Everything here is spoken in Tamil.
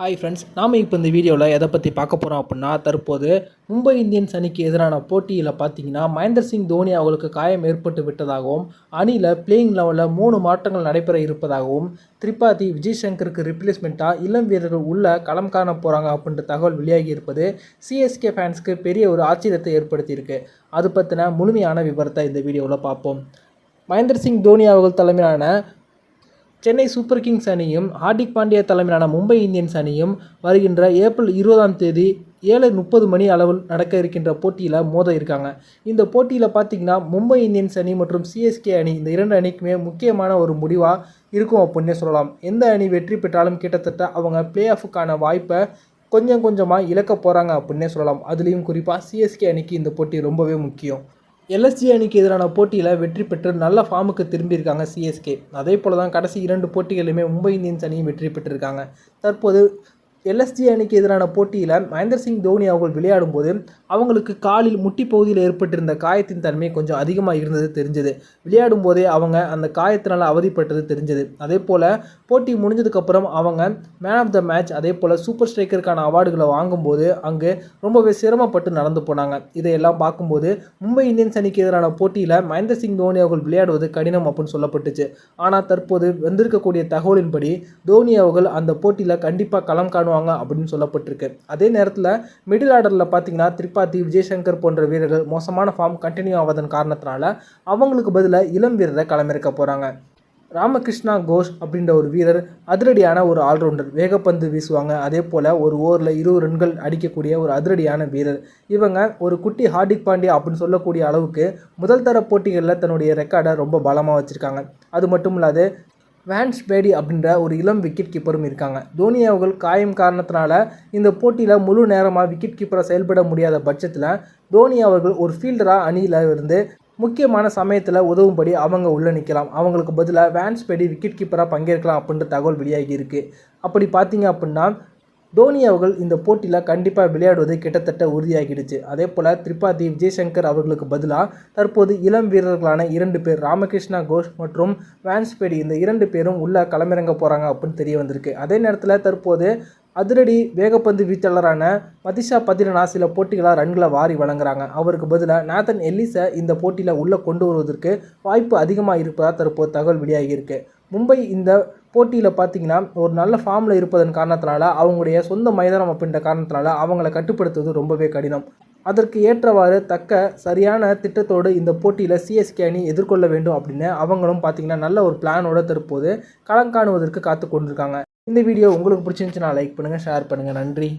ஹாய் ஃப்ரெண்ட்ஸ் நாம் இப்போ இந்த வீடியோவில் எதை பற்றி பார்க்க போகிறோம் அப்படின்னா தற்போது மும்பை இந்தியன்ஸ் அணிக்கு எதிரான போட்டியில் பார்த்தீங்கன்னா மகேந்திர சிங் தோனி அவர்களுக்கு காயம் ஏற்பட்டு விட்டதாகவும் அணியில் பிளேயிங் லெவலில் மூணு மாற்றங்கள் நடைபெற இருப்பதாகவும் திரிபாதி விஜய் சங்கருக்கு ரிப்ளேஸ்மெண்ட்டாக இளம் வீரர்கள் உள்ள களம் காண போகிறாங்க அப்படின்ற தகவல் வெளியாகி இருப்பது சிஎஸ்கே ஃபேன்ஸ்க்கு பெரிய ஒரு ஆச்சரியத்தை ஏற்படுத்தியிருக்கு. அது பற்றின முழுமையான விவரத்தை இந்த வீடியோவில் பார்ப்போம். மகேந்திர சிங் தோனி அவர்கள் தலைமையிலான சென்னை சூப்பர் கிங்ஸ் அணியும் ஹார்திக் பாண்டியா தலைமையிலான மும்பை இந்தியன்ஸ் அணியும் வருகின்ற ஏப்ரல் இருபதாம் தேதி ஏழு முப்பது மணி அளவில் நடக்க இருக்கின்ற போட்டியில் மோத இருக்காங்க. இந்த போட்டியில் பார்த்திங்கன்னா மும்பை இந்தியன்ஸ் அணி மற்றும் சிஎஸ்கே அணி இந்த இரண்டு அணிக்குமே முக்கியமான ஒரு முடிவாக இருக்கும் அப்படின்னே சொல்லலாம். எந்த அணி வெற்றி பெற்றாலும் கிட்டத்தட்ட அவங்க பிளே ஆஃபுக்கான வாய்ப்பை கொஞ்சம் கொஞ்சமாக இழக்க போகிறாங்க அப்படின்னே சொல்லலாம். அதுலேயும் குறிப்பாக சிஎஸ்கே அணிக்கு இந்த போட்டி ரொம்பவே முக்கியம். எல்எஸ்ஜி அணிக்கு எதிரான போட்டியில் வெற்றி பெற்று நல்ல ஃபார்முக்கு திரும்பியிருக்காங்க சிஎஸ்கே அதே போல் தான் கடைசி இரண்டு போட்டிகளிலுமே மும்பை இந்தியன்ஸ் அணியும் வெற்றி பெற்றிருக்காங்க. தற்போது எல்எஸ்ஜி அணிக்கு எதிரான போட்டியில் மகேந்திர சிங் தோனி அவர்கள் விளையாடும் போது அவங்களுக்கு காலில் முட்டி பகுதியில் ஏற்பட்டிருந்த காயத்தின் தன்மை கொஞ்சம் அதிகமாக இருந்தது தெரிஞ்சது. விளையாடும் போதே அவங்க அந்த காயத்தினால் அவதிப்பட்டது தெரிஞ்சது. அதே போல் போட்டி முடிஞ்சதுக்கப்புறம் அவங்க மேன் ஆஃப் த மேட்ச் அதே போல் சூப்பர் ஸ்ட்ரைக்கருக்கான அவார்டுகளை வாங்கும்போது அங்கே ரொம்பவே சிரமப்பட்டு நடந்து போனாங்க. இதையெல்லாம் பார்க்கும்போது மும்பை இந்தியன்ஸ் அணிக்கு எதிரான போட்டியில் மகேந்திர சிங் தோனி அவர்கள் விளையாடுவது கடினம் அப்படின்னு சொல்லப்பட்டுச்சு. ஆனால் தற்போது வந்திருக்கக்கூடிய தகவலின்படி தோனி அவர்கள் அந்த போட்டியில் கண்டிப்பாக களம் காணுவாங்க அப்படின்னு சொல்லப்பட்டிருக்கு. அதே நேரத்தில் மிடில் ஆர்டரில் பார்த்தீங்கன்னா திரிபாதி விஜயசங்கர் போன்ற வீரர்கள் மோசமான ஃபார்ம் கண்டினியூ ஆவதன் காரணத்தினால அவங்களுக்கு பதிலாக இளம் வீரரை களமிறக்க போகிறாங்க ராமகிருஷ்ணா கோஷ் அப்படின்ற ஒரு வீரர் அதிரடியான ஒரு ஆல்ரவுண்டர் வேகப்பந்து வீசுவாங்க. அதே போல் ஒரு ஓவரில் இருபது ரன்கள் அடிக்கக்கூடிய ஒரு அதிரடியான வீரர். இவங்க ஒரு குட்டி ஹார்திக் பாண்டியா அப்படின்னு சொல்லக்கூடிய அளவுக்கு முதல் தர போட்டிகளில் தன்னுடைய ரெக்கார்டை ரொம்ப பலமாக வச்சுருக்காங்க. அது மட்டும் இல்லாது வேன்ஸ் பேடி அப்படின்ற ஒரு இளம் விக்கெட் கீப்பரும் இருக்காங்க. தோனி அவர்கள் காயம் காரணத்தினால இந்த போட்டியில் முழு நேரமாக விக்கெட் கீப்பராக செயல்பட முடியாத பட்சத்தில் தோனி அவர்கள் ஒரு ஃபீல்டராக அணியில் இருந்து முக்கியமான சமயத்தில் உதவும்படி அவங்க உள்ளே நிற்கலாம் அவங்களுக்கு பதிலாக வேன்ஸ் பேடி விக்கெட் கீப்பராக பங்கேற்கலாம் அப்படின்ற தகவல் வெளியாகி இருக்குது அப்படி பார்த்தீங்க அப்படின்னா தோனி அவர்கள் இந்த போட்டியில் கண்டிப்பாக விளையாடுவது கிட்டத்தட்ட உறுதியாகிடுச்சு அதே போல் திரிபாதி விஜய்சங்கர் அவர்களுக்கு பதிலாக தற்போது இளம் வீரர்களான இரண்டு பேர் ராமகிருஷ்ணா கோஷ் மற்றும் வேன்ஸ்பேடி இந்த இரண்டு பேரும் உள்ள களமிறங்க போகிறாங்க அப்படின்னு தெரிய வந்திருக்கு. அதே நேரத்தில் தற்போது அதிரடி வேகப்பந்து வீச்சாளரான மதிஷா பதிரனா சில போட்டிகளாக ரன்களை வாரி வழங்குறாங்க. அவருக்கு பதிலாக நாதன் எல்லிஸை இந்த போட்டியில் உள்ளே கொண்டு வருவதற்கு வாய்ப்பு அதிகமாக இருப்பதாக தற்போது தகவல் வெளியாகியிருக்கு மும்பை இந்த போட்டியில் பார்த்தீங்கன்னா ஒரு நல்ல ஃபார்மில் இருப்பதன் காரணத்தினால அவங்களுடைய சொந்த மைதானம் அப்படின்ற காரணத்தினால அவங்கள கட்டுப்படுத்துவது ரொம்பவே கடினம். அதற்கு ஏற்றவாறு தக்க சரியான திட்டத்தோடு இந்த போட்டியில் சிஎஸ்கே அணி எதிர்கொள்ள வேண்டும் அப்படின்னு அவங்களும் பார்த்தீங்கன்னா நல்ல ஒரு பிளானோட தற்போது களம் காணுவதற்கு காத்து கொண்டிருக்காங்க இந்த வீடியோ உங்களுக்கு பிடிச்சிருந்துச்சுன்னா லைக் பண்ணுங்கள் ஷேர் பண்ணுங்கள் நன்றி.